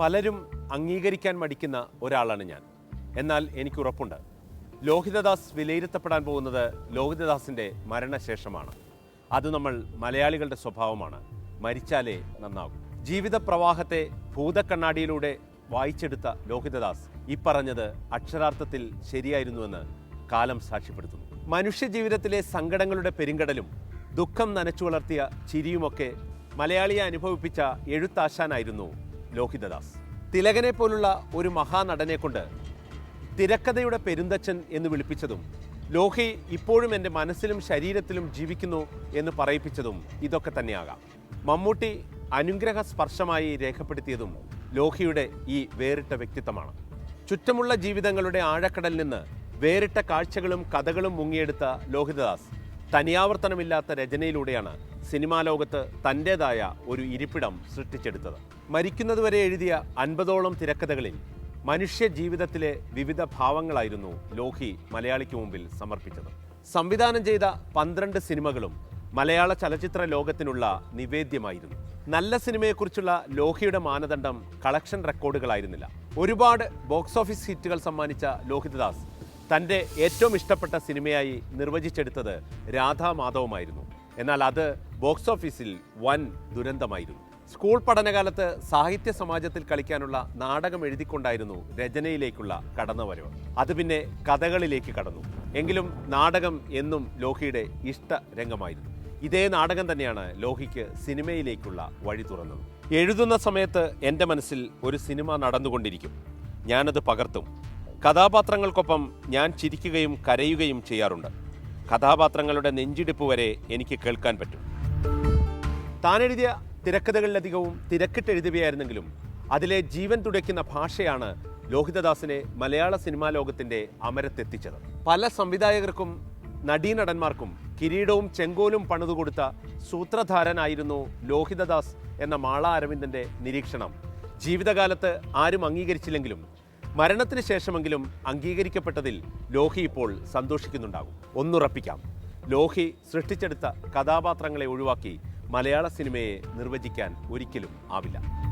പലരും അംഗീകരിക്കാൻ മടിക്കുന്ന ഒരാളാണ് ഞാൻ. എന്നാൽ എനിക്ക് ഉറപ്പുണ്ട്. ലോഹിതദാസ് വിലയിരുത്തപ്പെടാൻ പോകുന്നത് ലോഹിതദാസിന്റെ മരണശേഷമാണ്. അത് നമ്മൾ മലയാളികളുടെ സ്വഭാവമാണ്. മരിച്ചാലേ നന്നാകും. ജീവിത പ്രവാഹത്തെ ഭൂതക്കണ്ണാടിയിലൂടെ വായിച്ചെടുത്ത ലോഹിതദാസ് ഈ പറഞ്ഞത് അക്ഷരാർത്ഥത്തിൽ ശരിയായിരുന്നുവെന്ന് കാലം സാക്ഷ്യപ്പെടുത്തുന്നു. മനുഷ്യ ജീവിതത്തിലെ സങ്കടങ്ങളുടെ പെരുങ്കടലും ദുഃഖം നനച്ചു വളർത്തിയ ചിരിയുമൊക്കെ മലയാളിയെ അനുഭവിപ്പിച്ച എഴുത്താശാനായിരുന്നു ലോഹിതദാസ് തിലകനെ പോലുള്ള ഒരു മഹാനടനെ കൊണ്ട് തിരക്കഥയുടെ പെരുന്തച്ഛൻ എന്ന് വിളിപ്പിച്ചതും ലോഹി ഇപ്പോഴും എന്റെ മനസ്സിലും ശരീരത്തിലും ജീവിക്കുന്നു എന്ന് പറയിപ്പിച്ചതും ഇതൊക്കെ തന്നെയാകാം. മമ്മൂട്ടി അനുഗ്രഹ സ്പർശമായി രേഖപ്പെടുത്തിയതും ലോഹിയുടെ ഈ വേറിട്ട വ്യക്തിത്വമാണ്. ചുറ്റുമുള്ള ജീവിതങ്ങളുടെ ആഴക്കടലിൽ നിന്ന് വേറിട്ട കാഴ്ചകളും കഥകളും മുങ്ങിയെടുത്ത ലോഹിതദാസ് തനിയാവർത്തനമില്ലാത്ത രചനയിലൂടെയാണ് സിനിമാ ലോകത്ത് തന്റെതായ ഒരു ഇരിപ്പിടം സൃഷ്ടിച്ചെടുത്തത്. മരിക്കുന്നതുവരെ എഴുതിയ അൻപതോളം തിരക്കഥകളിൽ മനുഷ്യ ജീവിതത്തിലെ വിവിധ ഭാവങ്ങളായിരുന്നു ലോഹി മലയാളിക്ക് മുമ്പിൽ സമർപ്പിച്ചത്. സംവിധാനം ചെയ്ത പന്ത്രണ്ട് സിനിമകളും മലയാള ചലച്ചിത്ര ലോകത്തിനുള്ള നിവേദ്യമായിരുന്നു. നല്ല സിനിമയെക്കുറിച്ചുള്ള ലോഹിയുടെ മാനദണ്ഡം കളക്ഷൻ റെക്കോർഡുകളായിരുന്നില്ല. ഒരുപാട് ബോക്സ് ഓഫീസ് ഹിറ്റുകൾ സമ്മാനിച്ച ലോഹിതദാസ് തന്റെ ഏറ്റവും ഇഷ്ടപ്പെട്ട സിനിമയായി നിർവചിച്ചെടുത്തത് രാധാമാധവമായിരുന്നു. എന്നാൽ അത് ബോക്സ് ഓഫീസിൽ വൻ ദുരന്തമായിരുന്നു. സ്കൂൾ പഠനകാലത്ത് സാഹിത്യ സമാജത്തിൽ കളിക്കാനുള്ള നാടകം എഴുതിക്കൊണ്ടായിരുന്നു രചനയിലേക്കുള്ള കടന്നുവരവ്. അത് പിന്നെ കഥകളിലേക്ക് കടന്നു. എങ്കിലും നാടകം എന്നും ലോഹിയുടെ ഇഷ്ട രംഗമായിരുന്നു ഇതേ നാടകം തന്നെയാണ് ലോഹിക്ക് സിനിമയിലേക്കുള്ള വഴി തുറന്നത്. എഴുതുന്ന സമയത്ത് എന്റെ മനസ്സിൽ ഒരു സിനിമ നടന്നുകൊണ്ടിരിക്കും. ഞാനത് പകർത്തും. കഥാപാത്രങ്ങൾക്കൊപ്പം ഞാൻ ചിരിക്കുകയും കരയുകയും ചെയ്യാറുണ്ട്. കഥാപാത്രങ്ങളുടെ നെഞ്ചിടിപ്പ് വരെ എനിക്ക് കേൾക്കാൻ പറ്റും. താനെഴുതിയ തിരക്കഥകളിലധികവും തിരക്കിട്ട് എഴുതുകയായിരുന്നെങ്കിലും അതിലെ ജീവൻ തുടയ്ക്കുന്ന ഭാഷയാണ് ലോഹിതദാസിനെ മലയാള സിനിമാ ലോകത്തിന്റെ അമരത്തെത്തിച്ചത്. പല സംവിധായകർക്കും നടീനടന്മാർക്കും കിരീടവും ചെങ്കോലും പണിതുകൊടുത്ത സൂത്രധാരനായിരുന്നു ലോഹിതദാസ് എന്ന മാള അരവിന്ദന്റെ നിരീക്ഷണം. ജീവിതകാലത്ത് ആരും അംഗീകരിച്ചില്ലെങ്കിലും മരണത്തിന് ശേഷമെങ്കിലും അംഗീകരിക്കപ്പെട്ടതിൽ ലോഹി ഇപ്പോൾ സന്തോഷിക്കുന്നുണ്ടാകും. ഒന്നുറപ്പിക്കാം. ലോഹി സൃഷ്ടിച്ചെടുത്ത കഥാപാത്രങ്ങളെ ഒഴിവാക്കി മലയാള സിനിമയെ നിർവചിക്കാൻ ഒരിക്കലും ആവില്ല.